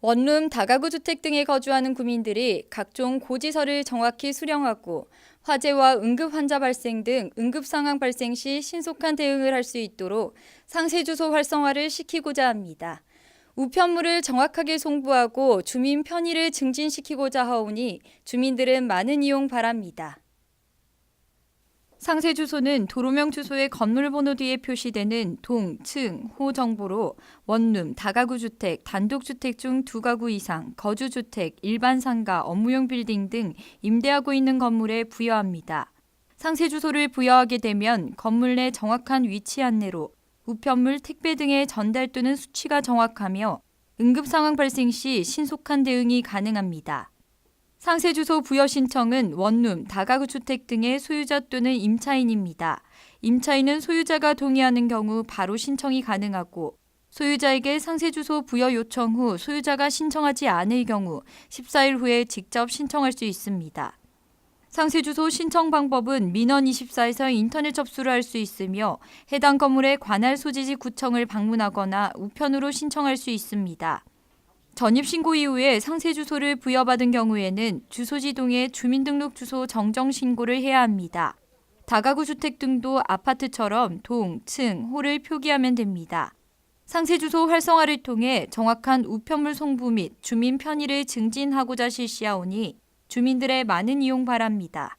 원룸 다가구 주택 등에 거주하는 구민들이 각종 고지서를 정확히 수령하고 화재와 응급 환자 발생 등 응급 상황 발생 시 신속한 대응을 할 수 있도록 상세 주소 활성화를 시키고자 합니다. 우편물을 정확하게 송부하고 주민 편의를 증진시키고자 하오니 주민들은 많은 이용 바랍니다. 상세 주소는 도로명 주소의 건물 번호 뒤에 표시되는 동, 층, 호 정보로 원룸, 다가구 주택, 단독 주택 중 두 가구 이상, 거주 주택, 일반 상가, 업무용 빌딩 등 임대하고 있는 건물에 부여합니다. 상세 주소를 부여하게 되면 건물 내 정확한 위치 안내로 우편물, 택배 등의 전달 또는 수치가 정확하며 응급 상황 발생 시 신속한 대응이 가능합니다. 상세 주소 부여 신청은 원룸, 다가구 주택 등의 소유자 또는 임차인입니다. 임차인은 소유자가 동의하는 경우 바로 신청이 가능하고 소유자에게 상세 주소 부여 요청 후 소유자가 신청하지 않을 경우 14일 후에 직접 신청할 수 있습니다. 상세 주소 신청 방법은 민원24에서 인터넷 접수를 할 수 있으며 해당 건물의 관할 소지지 구청을 방문하거나 우편으로 신청할 수 있습니다. 전입 신고 이후에 상세 주소를 부여받은 경우에는 주소지 동의 주민등록 주소 정정 신고를 해야 합니다. 다가구 주택 등도 아파트처럼 동, 층, 호를 표기하면 됩니다. 상세 주소 활성화를 통해 정확한 우편물 송부 및 주민 편의를 증진하고자 실시하오니 주민들의 많은 이용 바랍니다.